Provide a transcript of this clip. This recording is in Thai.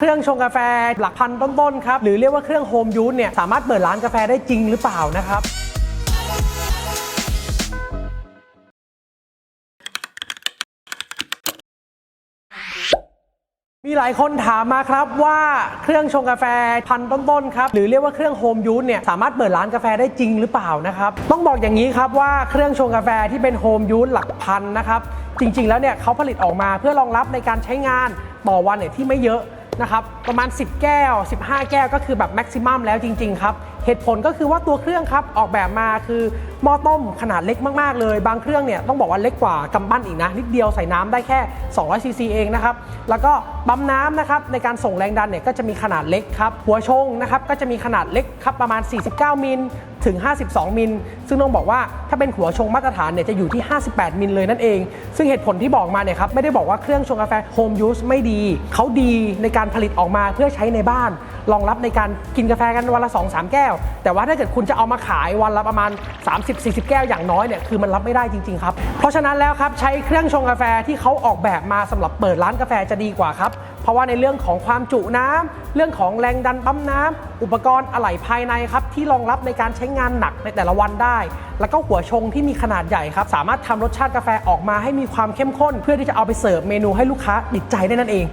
เครื่องชงกาแฟหลักพันต้นๆครับ หรือเรียกว่าเครื่องโฮมยูสเนี่ยสามารถเปิดร้านกาแฟได้จริงหรือเปล่านะครับมีหลายคนถามมาครับว่าเครื่องชงกาแฟพันต้นๆครับหรือเรียกว่าเครื่องโฮมยูสเนี่ยสามารถเปิดร้านกาแฟได้จริงหรือเปล่านะครับต้องบอกอย่างนี้ครับว่าเครื่องชงกาแฟที่เป็นโฮมยูสหลักพันนะครับจริงๆแล้วเนี่ยเขาผลิตออกมาเพื่อรองรับในการใช้งานต่อวันเนี่ยที่ไม่เยอะ นะครับประมาณ 10 แก้ว 15 แก้วก็คือแบบแม็กซิมัมแล้วจริง ๆ ครับ เหตุผลก็คือว่าตัวเครื่องครับออกแบบมาคือหม้อต้มขนาดเล็กมากๆเลย บางเครื่องเนี่ยต้องบอกว่าเล็กกว่ากำปั้นอีกนะ นิดเดียวใส่น้ำได้แค่ 200 ซีซีเองนะครับ แล้วก็ปั๊มน้ำนะครับในการส่งแรงดันเนี่ยก็จะมีขนาดเล็กครับ หัวชงนะครับก็จะมีขนาดเล็กครับประมาณ 49 มิลถึง 52 มิล ซึ่งต้องบอกว่าถ้าเป็นหัวชงมาตรฐานเนี่ยจะอยู่ที่ 58 มิลเลยนั่นเอง ซึ่งเหตุผลที่บอกมาเนี่ยครับไม่ได้บอกว่าเครื่องชงกาแฟโฮมยูสไม่ดี เขาดีในการผลิตออกมาเพื่อใช้ในบ้าน รองรับในการกินกาแฟกันวันละ2-3 แก้ว แต่ว่าถ้าเกิดคุณจะเอามาขายวันละประมาณ 30-40 แก้วอย่างน้อยเนี่ยคือมันรับไม่ได้จริงๆครับเพราะฉะนั้นแล้วครับใช้เครื่องชงกาแฟที่เขาออกแบบมาสำหรับเปิดร้านกาแฟจะดีกว่าครับเพราะว่าในเรื่องของความจุน้ำเรื่องของแรงดันปั๊มน้ำอุปกรณ์อะไหล่ภายในครับที่รองรับในการใช้งานหนักในแต่ละวันได้ แล้วก็หัวชงที่มีขนาดใหญ่ครับสามารถทำรสชาติกาแฟออกมาให้มีความเข้มข้น เพื่อที่จะเอาไปเสิร์ฟเมนูให้ลูกค้าติดใจได้นั่นเอง